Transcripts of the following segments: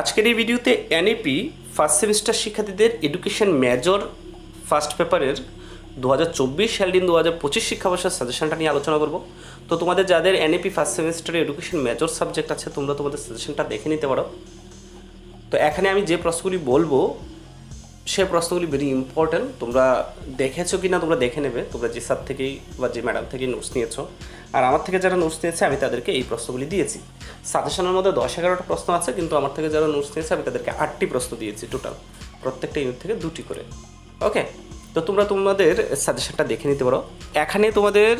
আজকের এই ভিডিওতে এনএপি ফার্স্ট সেমিস্টার শিক্ষার্থীদের এডুকেশন মেজর ফার্স্ট পেপারের দু হাজার চব্বিশ সাল দিন দু হাজার পঁচিশ শিক্ষাবর্ষের সাজেশনটা নিয়ে আলোচনা করব। তো তোমাদের যাদের এনএপি ফার্স্ট সেমিস্টারে এডুকেশন মেজর সাবজেক্ট আছে, তোমরা তোমাদের সাজেশনটা দেখে নিতে পারো। তো এখানে আমি যে প্রশ্নগুলি বলব সে প্রশ্নগুলি ভেরি ইম্পর্ট্যান্ট তোমরা দেখেছ কি না তোমরা দেখে নেবে। তোমরা যে স্যার থেকেই বা যে ম্যাডাম থেকেই নোটস নিয়েছো। আর আমার থেকে যারা নোটস নিয়েছে, আমি তাদেরকে এই প্রশ্নগুলি দিয়েছি। সাজেশনের মধ্যে দশ এগারোটা প্রশ্ন আছে, কিন্তু আমার থেকে যারা নোটস নিয়েছে, আমি তাদেরকে আটটি প্রশ্ন দিয়েছি টোটাল প্রত্যেকটা ইউনিট থেকে দুটি করে। ওকে তো তোমরা তোমাদের সাজেশনটা দেখে নিতে পারো। এখানে তোমাদের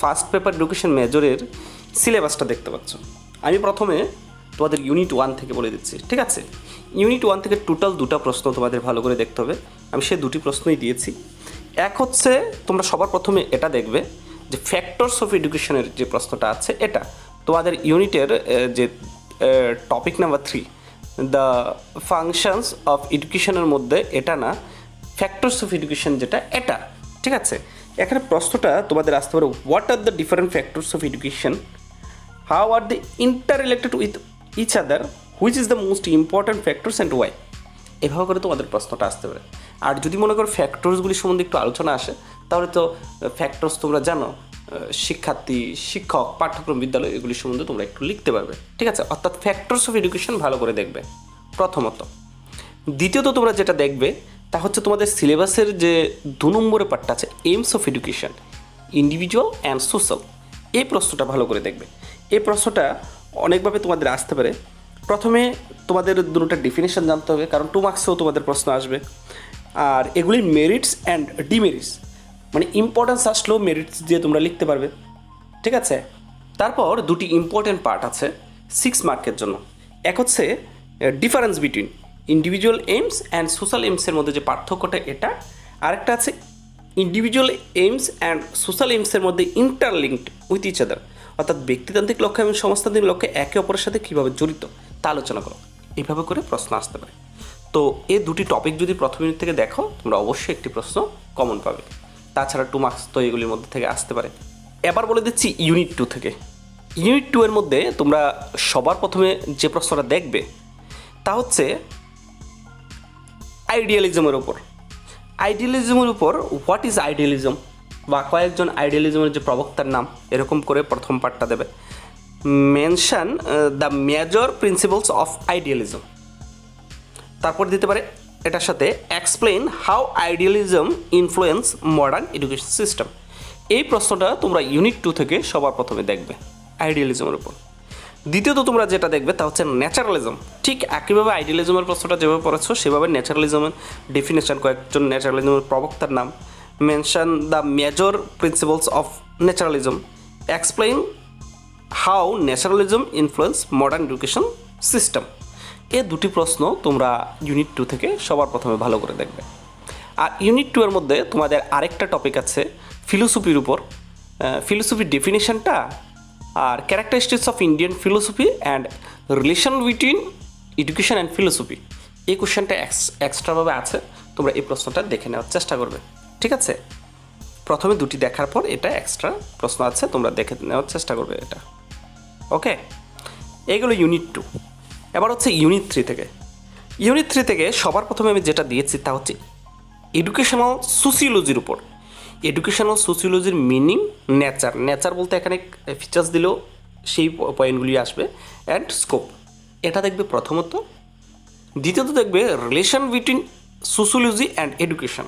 ফার্স্ট পেপার এডুকেশন মেজরের সিলেবাসটা দেখতে পাচ্ছ। আমি প্রথমে তোমাদের ইউনিট ওয়ান থেকে বলে দিচ্ছি, ঠিক আছে? ইউনিট ওয়ান থেকে টোটাল দুটো প্রশ্ন তোমাদের ভালো করে দেখতে হবে। আমি সে দুটি প্রশ্নই দিয়েছি। এক হচ্ছে, তোমরা সবার প্রথমে এটা দেখবে যে ফ্যাক্টরস অফ এডুকেশনের যে প্রশ্নটা আছে, এটা তোমাদের ইউনিটের যে topic number three the functions of এডুকেশনের মধ্যে এটা না ফ্যাক্টরস অফ এডুকেশন যেটা, এটা, ঠিক আছে? এখানে প্রশ্নটা তোমাদের আসতে পারে what are the different factors of education how are they interrelated with each other which is the most important factors and why? এভাবে করে তোমাদের প্রশ্নটা আসতে পারে। আর যদি মনে করো ফ্যাক্টরসগুলি সম্বন্ধে একটু আলোচনা আসে, তাহলে তো ফ্যাক্টরস তোমরা জানো শিক্ষার্থী, শিক্ষক, পাঠ্যক্রম, বিদ্যালয়, এগুলি সম্বন্ধে তোমরা একটু লিখতে পারবে। ঠিক আছে? অর্থাৎ ফ্যাক্টরস অফ এডুকেশন ভালো করে দেখবে, প্রথমত। দ্বিতীয়ত তোমরা যেটা দেখবে, তা হচ্ছে তোমাদের সিলেবাসের যে দু নম্বরে পার্টটা আছে aims of education individual and social এই প্রশ্নটা ভালো করে দেখবে। এই প্রশ্নটা অনেকভাবে তোমাদের আসতে পারে। প্রথমে তোমাদের দুটোটা ডেফিনেশন জানতে হবে, কারণ টু মার্কসেও তোমাদের প্রশ্ন আসবে। আর এগুলির মেরিটস অ্যান্ড ডিমেরিটস মানে ইম্পর্টেন্স আসলেও মেরিটস দিয়ে তোমরা লিখতে পারবে। ঠিক আছে? তারপর দুটি ইম্পর্টেন্ট পার্ট আছে সিক্স মার্কের জন্য। এক হচ্ছে difference between individual aims and social এইমসের মধ্যে যে পার্থক্যটা এটা, আরেকটা আছে ইন্ডিভিজুয়াল এইমস অ্যান্ড সোশ্যাল এইমসের মধ্যে ইন্টারলিঙ্কড উইথ ইচ আদার অর্থাৎ ব্যক্তিতান্ত্রিক লক্ষ্য এবং সমাজতান্ত্রিক লক্ষ্য একে অপরের সাথে কীভাবে জড়িত, তা আলোচনা করো। এইভাবে করে প্রশ্ন আসতে পারে। তো এই দুটি টপিক যদি প্রথম ইউনিট থেকে দেখো, তোমরা অবশ্যই একটি প্রশ্ন কমন পাবে। তাছাড়া টু মার্কস তো এগুলির মধ্যে থেকে আসতে পারে। এবার বলে দিচ্ছি ইউনিট টু থেকে। ইউনিট টু এর মধ্যে তোমরা সবার প্রথমে যে প্রশ্নটা দেখবে, তা হচ্ছে আইডিয়ালিজমের উপর। আইডিয়ালিজমের উপর হোয়াট ইজ আইডিয়ালিজম বা কয়েকজন আইডিয়ালিজমের যে প্রবক্তার নাম, এরকম করে প্রথম পার্টটা দেবে। Mention the major principles of idealism তারপর দিতে পারে এটার সাথে explain how idealism influence modern education system এই প্রশ্নটা তোমরা ইউনিট টু থেকে সবার প্রথমে দেখবে আইডিয়ালিজমের উপর। দ্বিতীয়ত তোমরা যেটা দেখবে তা হচ্ছে ন্যাচারালিজম ঠিক একইভাবে আইডিয়ালিজমের প্রশ্নটা যেভাবে পড়েছো, সেভাবে ন্যাচারালিজমের ডেফিনেশন কয়েকজন ন্যাচারালিজমের প্রবক্তার নাম। Mention the major principles of naturalism explain how naturalism influence modern education system এ দুটি প্রশ্ন তোমরা ইউনিট টু থেকে সবার প্রথমে ভালো করে দেখবে। আর ইউনিট টু এর মধ্যে তোমাদের আরেকটা টপিক আছে ফিলোসফির উপর। ফিলোসফির ডেফিনেশনটা আর characteristics of Indian philosophy and relation between education and philosophy এই কোশ্চেনটা এক্সট্রাভাবে আছে। তোমরা এই প্রশ্নটা দেখে নেওয়ার চেষ্টা করবে। ঠিক আছে? প্রথমে দুটি দেখার পর এটা এক্সট্রা প্রশ্ন আছে, তোমরা দেখে নেওয়ার চেষ্টা করবে এটা। ওকে এইগুলো ইউনিট টু এবার হচ্ছে ইউনিট থ্রি থেকে। ইউনিট থ্রি থেকে সবার প্রথমে আমি যেটা দিয়েছি তা হচ্ছে এডুকেশনাল সোসিওলজির উপর। এডুকেশনাল সোসিওলজির মিনিং নেচার নেচার বলতে এখানে ফিচার্স দিলেও সেই পয়েন্টগুলি আসবে অ্যান্ড স্কোপ এটা দেখবে প্রথমত। দ্বিতীয়ত দেখবে relation between sociology and education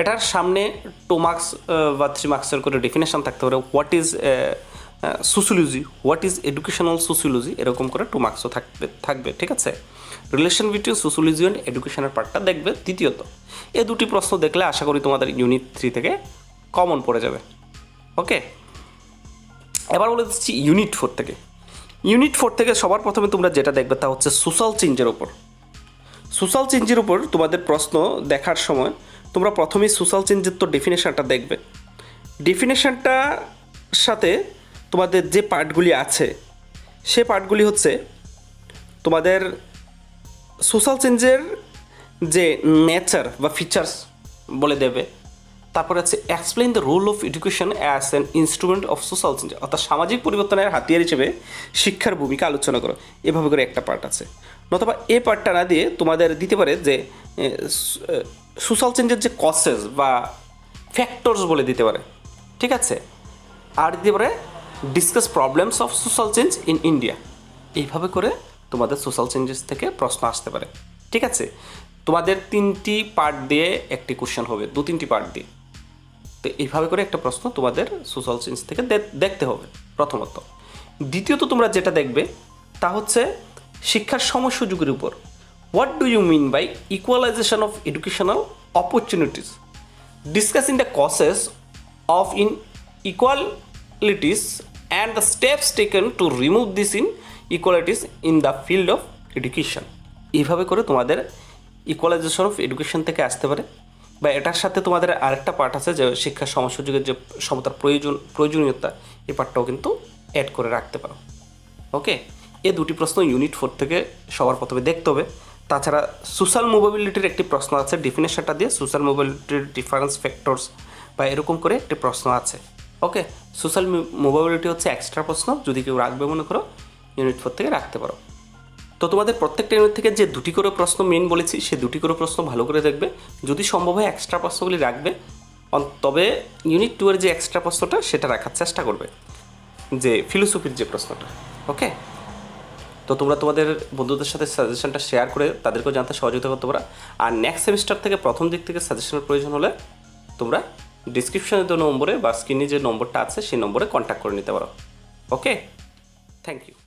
এটার সামনে টু মার্কস বা থ্রি মার্কসের করে ডেফিনেশন থাকতে পারে। What is sociology what is educational sociology এরকম করে টু মার্কসও থাকবে থাকবে, ঠিক আছে? রিলেশন বিটুইন সোসিওলজি অ্যান্ড এডুকেশনের পার্টটা দেখবে দ্বিতীয়ত। এ দুটি প্রশ্ন দেখলে আশা করি তোমাদের ইউনিট থ্রি থেকে কমন পড়ে যাবে। ওকে এবার বলে দিচ্ছি ইউনিট ফোর থেকে। ইউনিট ফোর থেকে সবার প্রথমে তোমরা যেটা দেখবে তা হচ্ছে সোশ্যাল চেঞ্জের ওপর সোশ্যাল চেঞ্জের উপর তোমাদের প্রশ্ন দেখার সময় তোমরা প্রথমেই সোশ্যাল চেঞ্জের তো ডেফিনেশনটা দেখবে। ডেফিনেশনটার সাথে তোমাদের যে পার্টগুলি আছে, সে পার্টগুলি হচ্ছে তোমাদের সোশ্যাল চেঞ্জের যে নেচার বা ফিচার্স বলে দেবে, তারপরে আছে explain the role of education as an instrument of social change অর্থাৎ সামাজিক পরিবর্তনের হাতিয়ার হিসেবে শিক্ষার ভূমিকা আলোচনা করো। এভাবে করে একটা পার্ট আছে। নতুবা এ পার্টটা না দিয়ে তোমাদের দিতে পারে যে সোশ্যাল চেঞ্জের যে কসেস বা ফ্যাক্টরস বলে দিতে পারে। ঠিক আছে? আর দিতে পারে discuss problems of social change in India এইভাবে করে তোমাদের সোশ্যাল চেঞ্জেস থেকে প্রশ্ন আসতে পারে। ঠিক আছে? তোমাদের তিনটি পার্ট দিয়ে একটি কোশ্চেন হবে, দু তিনটি পার্ট দিয়ে। তো এইভাবে করে একটা প্রশ্ন তোমাদের সোশ্যাল চেঞ্জ থেকে দেখতে হবে প্রথমত। দ্বিতীয়ত তোমরা যেটা দেখবে তা হচ্ছে শিক্ষার সমসুযোগের উপর। What do you mean by equalization of educational opportunities discussing the causes of inequalities and the steps taken to remove this inequalities in the field of education এইভাবে করে তোমাদের ইকুয়ালাইজেশন অফ এডুকেশন থেকে আসতে পারে। বা এটার সাথে তোমাদের আরেকটা পার্ট আছে যে শিক্ষা সমসুযোগের যে সমতার প্রয়োজন প্রয়োজনীয়তা এই পার্টটাও কিন্তু অ্যাড করে রাখতে পারো। ওকে এই দুটি প্রশ্ন ইউনিট ফোর থেকে সবার প্রথমে দেখতে হবে। তাছাড়া সোশ্যাল মোবাবিলিটির একটি প্রশ্ন আছে ডিফিনেশনটা দিয়ে সোশ্যাল মোবাবিলিটির ডিফারেন্স ফ্যাক্টরস বা এরকম করে একটি প্রশ্ন আছে। ওকে সোশ্যাল মোবাবিলিটি হচ্ছে এক্সট্রা প্রশ্ন, যদি কেউ রাখবে মনে করো ইউনিট ফোর থেকে রাখতে পারো। তো তোমাদের প্রত্যেকটা ইউনিট থেকে যে দুটি করে প্রশ্ন মেন বলেছি, সে দুটি করে প্রশ্ন ভালো করে দেখবে। যদি সম্ভব হয় এক্সট্রা প্রশ্নগুলি রাখবে তবে ইউনিট টু এর যে এক্সট্রা প্রশ্নটা, সেটা রাখার চেষ্টা করবে। যে ফিলোসফির যে প্রশ্নটা। ওকে তো তোমরা তোমাদের বন্ধুদের সাথে সাজেশনটা শেয়ার করে তাদেরকেও জানতে সহযোগিতা করতে পারো আর নেক্সট সেমিস্টার থেকে প্রথম দিক থেকে সাজেশনের প্রয়োজন হলে তোমরা ডিসক্রিপশনের যে নম্বরে বা স্ক্রিনে যে নম্বরটা আছে সেই নম্বরে কন্ট্যাক্ট করে নিতে পারো। Okay thank you